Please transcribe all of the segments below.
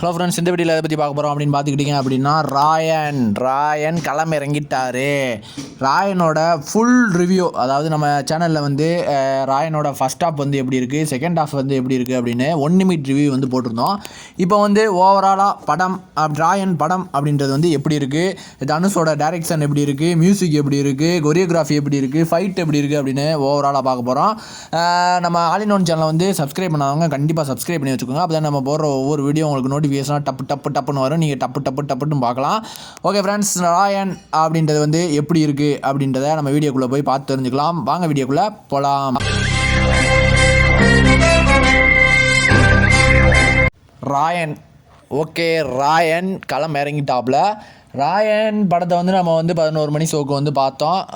Hello friends இந்த வீடியோவில் எதை பற்றி பார்க்க போகிறோம் அப்படின்னு பார்த்துக்கிட்டிங்க அப்படின்னா ராயன் ராயன் களம் இறங்கிட்டார் ராயனோட ஃபுல் ரிவ்யூ அதாவது நம்ம சேனலில் வந்து ராயனோட ஃபஸ்ட் ஹாஃப் வந்து எப்படி இருக்குது செகண்ட் ஹாஃப் வந்து எப்படி இருக்குது அப்படின்னு ஒன் நிமிட் ரிவ்யூ வந்து போட்டிருந்தோம். இப்போ வந்து ஓவராலாக படம் ராயன் படம் அப்படின்றது வந்து எப்படி இருக்குது தனுஷோட டைரக்ஷன் எப்படி இருக்குது மியூசிக் எப்படி இருக்குது கொரியோகிராஃபி எப்படி இருக்குது ஃபைட் எப்படி இருக்குது அப்படின்னு ஓவராலாக பார்க்க போகிறோம் நம்ம ஆலினோன் சேனலை வந்து சப்ஸ்கிரைப் பண்ணாதவங்க கண்டிப்பாக சப்ஸ்கிரைப் பண்ணி வச்சுக்கோங்க. அப்போ தான் நம்ம போடுற ஒவ்வொரு வீடியோ உங்களுக்கு நோட்டி நோட்டிஃபிகேஷனாக டப்பு டப்பு டப்புன்னு வரும். நீங்கள் டப்பு டப்பு டப்புன்னு பார்க்கலாம். ஓகே ஃப்ரெண்ட்ஸ் ராயன் அப்படின்றது வந்து எப்படி இருக்குது அப்படின்றத நம்ம வீடியோக்குள்ளே போய் பார்த்து தெரிஞ்சுக்கலாம். வாங்க வீடியோக்குள்ளே போகலாம் ராயன். ஓகே ராயன் களம் இறங்கிட்டாப்ல. ராயன் படத்தை வந்து நம்ம வந்து பதினோரு மணி ஷோக்கு வந்து பார்த்தோம்.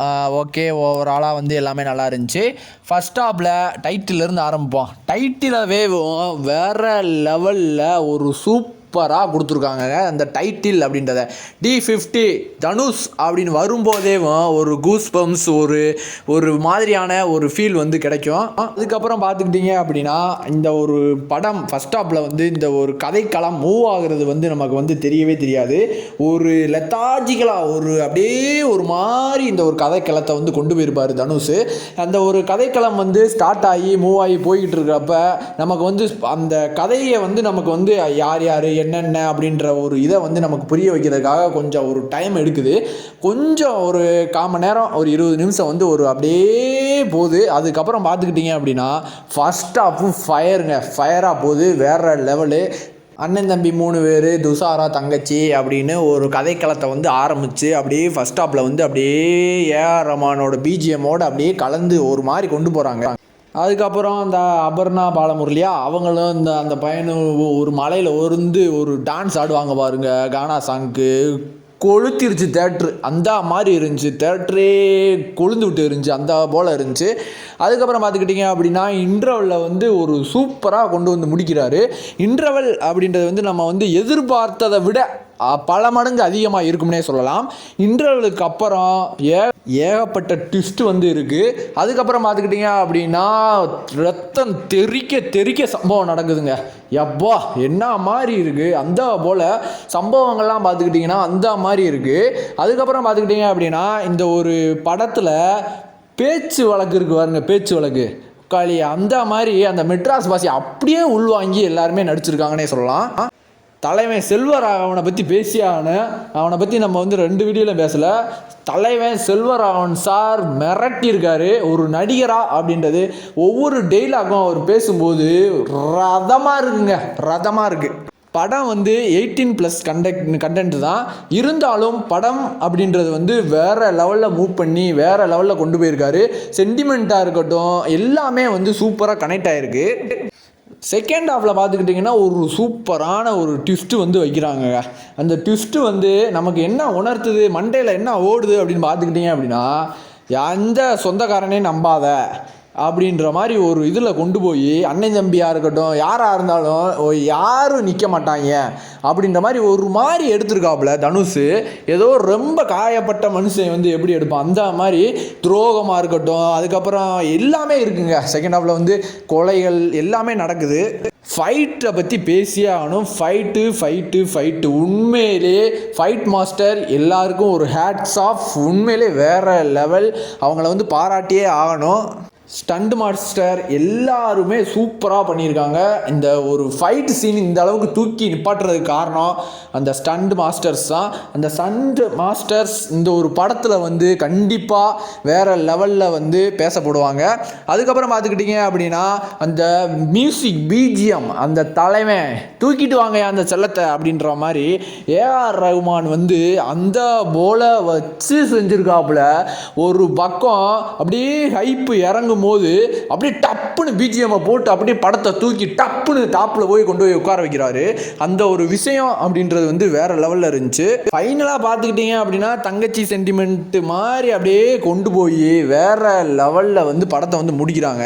ஓகே ஓவராலாக வந்து எல்லாமே நல்லா இருந்துச்சு. ஃபஸ்ட் ஹாப்பில் டைட்டிலேருந்து ஆரம்பிப்போம். டைட்டிலவேவும் வேறு லெவலில் ஒரு சூப் சூப்பராக கொடுத்துருக்காங்க. அந்த டைட்டில் அப்படின்றத. டி ஃபிஃப்டி தனுஷ் அப்படின்னு வரும்போதேவும் ஒரு கூஸ் பம்ப்ஸ் ஒரு ஒரு மாதிரியான ஒரு ஃபீல் வந்து கிடைக்கும். அதுக்கப்புறம் பார்த்துக்கிட்டிங்க அப்படின்னா இந்த ஒரு படம் ஃபஸ்ட் ஸ்டாப்பில் வந்து இந்த ஒரு கதைக்களம் மூவ் ஆகுறது வந்து நமக்கு வந்து தெரியவே தெரியாது. ஒரு லெத்தாஜிக்கலாக ஒரு அப்படியே ஒரு மாதிரி இந்த ஒரு கதைக்களத்தை வந்து கொண்டு போயிருப்பார் தனுஷ். அந்த ஒரு கதைக்களம் வந்து ஸ்டார்ட் ஆகி மூவ் ஆகி போய்கிட்டு இருக்கிறப்ப நமக்கு வந்து அந்த கதையை வந்து நமக்கு வந்து யார் யார் என்னென்ன அப்படின்ற ஒரு இதை வந்து நமக்கு புரிய வைக்கிறதுக்காக கொஞ்சம் ஒரு டைம் எடுக்குது. கொஞ்சம் ஒரு கால் மணி நேரம் ஒரு இருபது நிமிஷம் வந்து ஒரு அப்படியே போகுது. அதுக்கப்புறம் பார்த்துக்கிட்டிங்க அப்படின்னா ஃபஸ்ட் ஆஃபும் ஃபயருங்க ஃபயராக போகுது. வேறு லெவலு அண்ணன் தம்பி மூணு பேர் துஷாரா தங்கச்சி அப்படின்னு ஒரு கதைக்களத்தை வந்து ஆரம்பித்து அப்படியே ஃபஸ்ட் ஸ்டாப்பில் வந்து அப்படியே ஏஆர் ரமானோட பிஜிஎம்மோட அப்படியே கலந்து ஒரு மாதிரி கொண்டு போகிறாங்க அதுக்கப்புறம் அந்த அபர்ணா பாலமுரளியா அவங்களும் இந்த அந்த பையனும் ஒரு மலையில் ஒருந்து ஒரு டான்ஸ் ஆடுவாங்க பாருங்க கானா சாங்க்கு கொளுத்திருச்சு தேட்ரு அந்த மாதிரி இருந்துச்சு. தேட்ரே கொழுந்து விட்டு இருந்துச்சு. அந்த போல் இருந்துச்சு. அதுக்கப்புறம் பார்த்துக்கிட்டிங்க அப்படின்னா இன்டர்வலில் வந்து ஒரு சூப்பராக கொண்டு வந்து முடிக்கிறாரு. இன்டர்வல் அப்படின்றது வந்து நம்ம வந்து எதிர்பார்த்ததை விட பல மடங்கு அதிகமாக இருக்கும்னே சொல்லலாம். இன்டர்வலுக்கு அப்புறம் ஏ ஏகப்பட்ட ட்விஸ்ட் வந்து இருக்குது அதுக்கப்புறம் பார்த்துக்கிட்டிங்க அப்படின்னா ரத்தம் தெறிக்க தெறிக்க சம்பவம் நடக்குதுங்க. எப்பா என்ன மாதிரி இருக்குது அந்த போல் சம்பவங்கள்லாம் பார்த்துக்கிட்டிங்கன்னா அந்த மாதிரி இருக்குது அதுக்கப்புறம் பார்த்துக்கிட்டிங்க அப்படின்னா இந்த ஒரு படத்தில் பேச்சு வழக்கு இருக்குது பாருங்க பேச்சு வழக்கு. களி அந்த மாதிரி அந்த மெட்ராஸ் பாசி அப்படியே உள்வாங்கி எல்லாருமே நடிச்சிருக்காங்கன்னே சொல்லலாம். தலைவன் செல்வராகவனை பற்றி பேசியான அவனை பற்றி நம்ம வந்து ரெண்டு வீடியோவில் பேசலை. தலைவன் செல்வராகவன் சார் மிரட்டியிருக்காரு ஒரு நடிகரா அப்படின்றது ஒவ்வொரு டெய்லாகும் அவர் பேசும்போது ரதமாக இருக்குங்க ரதமாக இருக்குது படம் வந்து எயிட்டீன் ப்ளஸ் கண்டக்ட் கண்டென்ட் தான். இருந்தாலும் படம் அப்படின்றது வந்து வேறு லெவலில் மூவ் பண்ணி வேறு லெவலில் கொண்டு போயிருக்காரு. சென்டிமெண்ட்டாக இருக்கட்டும் எல்லாமே வந்து சூப்பராக கனெக்ட் ஆகிருக்கு செகண்ட் ஹாஃபில் பார்த்துக்கிட்டிங்கன்னா ஒரு சூப்பரான ஒரு ட்விஸ்ட்டு வந்து வைக்கிறாங்க. அந்த ட்விஸ்ட்டு வந்து நமக்கு என்ன உணர்த்துது மண்டையில் என்ன ஓடுது அப்படின்னு பார்த்துக்கிட்டிங்க அப்படின்னா எந்த சொந்தக்காரனையும் நம்பாத. அப்படின்ற மாதிரி ஒரு இதில் கொண்டு போய் அண்ணன் தம்பியாக இருக்கட்டும் யாராக இருந்தாலும் ஓ, யாரும் நிற்க மாட்டாங்க. அப்படின்ற மாதிரி ஒரு மாதிரி எடுத்திருக்காப்புல தனுஷ் ஏதோ ரொம்ப காயப்பட்ட மனுஷன் வந்து எப்படி எடுப்பான்? அந்த மாதிரி துரோகமாக இருக்கட்டும் அதுக்கப்புறம் எல்லாமே இருக்குங்க. செகண்ட் ஹாஃபில் வந்து கொலைகள் எல்லாமே நடக்குது. ஃபைட்டை பற்றி பேசியே ஆகணும். ஃபைட்டு ஃபைட்டு ஃபைட்டு உண்மையிலே ஃபைட் மாஸ்டர் எல்லாருக்கும் ஒரு ஹேட்ஸ் ஆஃப் உண்மையிலே வேறு லெவல் அவங்கள வந்து பாராட்டியே ஆகணும். ஸ்டண்ட் மாஸ்டர் எல்லாருமே சூப்பராக பண்ணியிருக்காங்க. இந்த ஒரு ஃபைட் சீன் இந்த அளவுக்கு தூக்கி நிப்பாட்டுறதுக்கு காரணம் அந்த ஸ்டண்ட் மாஸ்டர்ஸ் தான். அந்த ஸ்டண்ட் மாஸ்டர்ஸ் இந்த ஒரு படத்தில் வந்து கண்டிப்பாக வேறு லெவலில் வந்து பேசப்படுவாங்க. அதுக்கப்புறம் பார்த்துக்கிட்டிங்க அப்படின்னா அந்த மியூசிக் பிஜிஎம் அந்த தலைமை தூக்கிட்டு வாங்க அந்த செல்லத்தை அப்படின்ற மாதிரி ஏஆர் ரகுமான் வந்து அந்த போல வச்சு செஞ்சுருக்காப்புல. ஒரு பக்கம் அப்படியே ஹைப்பு இறங்கும் போது அப்படியே டப்புன்னு பிஜிஎம்மை போட்டு அப்படியே படத்தை தூக்கி டப்புன்னு டாப்பில் போய் கொண்டு போய் உட்கார வைக்கிறாரு. அந்த ஒரு விஷயம் அப்படின்றது வந்து வேற லெவலில் இருந்துச்சு. ஃபைனலாக பார்த்துக்கிட்டீங்க அப்படின்னா தங்கச்சி சென்டிமெண்ட்டு மாதிரி அப்படியே கொண்டு போய் வேற லெவலில் வந்து படத்தை வந்து முடிக்கிறாங்க.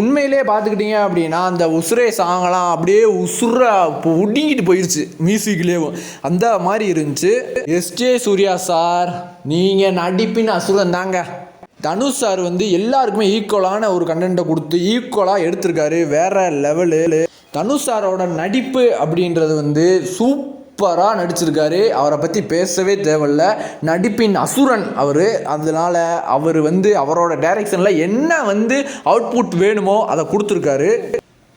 உண்மையிலே பார்த்துக்கிட்டீங்க அப்படின்னா அந்த உசுரே சாங்கெல்லாம் அப்படியே உசுர இப்போ ஒடுங்கிட்டு போயிருச்சு மியூசிக்லேயும் அந்த மாதிரி இருந்துச்சு. எஸ்ஜே சூர்யா சார் நீங்கள் நடிப்பின் அசுரம் தாங்க. தனுஷ் சார் வந்து எல்லாருக்குமே ஈக்குவலான ஒரு கண்டென்ட்டை கொடுத்து ஈக்குவலாக எடுத்திருக்காரு. வேற லெவலு தனுஷ் சாரோட நடிப்பு அப்படின்றது வந்து சூப்பராக நடிச்சிருக்காரு. அவரை பற்றி பேசவே தேவையில்ல. நடிப்பின் அசுரன் அவர். அதனால் அவர் வந்து அவரோட டைரக்ஷனில் என்ன வந்து அவுட்புட் வேணுமோ அதை கொடுத்துருக்காரு.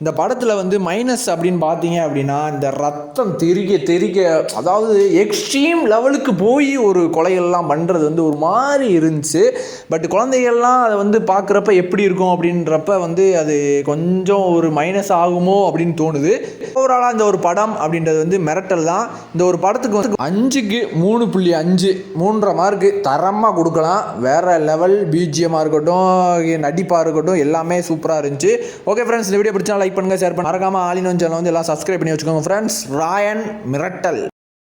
இந்த படத்தில் வந்து மைனஸ் அப்படின்னு பார்த்தீங்க அப்படின்னா இந்த ரத்தம் தெறிக்க தெறிக்க அதாவது எக்ஸ்ட்ரீம் லெவலுக்கு போய் ஒரு கொலைகள்லாம் பண்ணுறது வந்து ஒரு மாதிரி இருந்துச்சு. பட் குழந்தைகள்லாம் அதை வந்து பார்க்குறப்ப எப்படி இருக்கும் அப்படின்றப்ப வந்து அது கொஞ்சம் ஒரு மைனஸ் ஆகுமோ அப்படின்னு தோணுது. ஓவராலாக இந்த ஒரு படம் அப்படின்றது வந்து மிரட்டல் தான். இந்த ஒரு படத்துக்கு வந்து அஞ்சுக்கு மூணு புள்ளி அஞ்சு மூன்றரை மார்க்கு தரமாக கொடுக்கலாம். வேறு லெவல் பிஜிஎம்மாக இருக்கட்டும் நடிப்பாக இருக்கட்டும் எல்லாமே சூப்பராக இருந்துச்சு. ஓகே ஃப்ரெண்ட்ஸ் இந்த வீடியோ பிடிச்சாலும் லைக் பண்ணுங்கள் ஷேர் பண்ணுங்கள் மறக்காமல் ஆலினோன் சேனல் வந்து எல்லாம் சப்ஸ்கிரைப் பண்ணி வச்சுக்கோங்க ஃப்ரெண்ட்ஸ் ராயன் மிரட்டல்.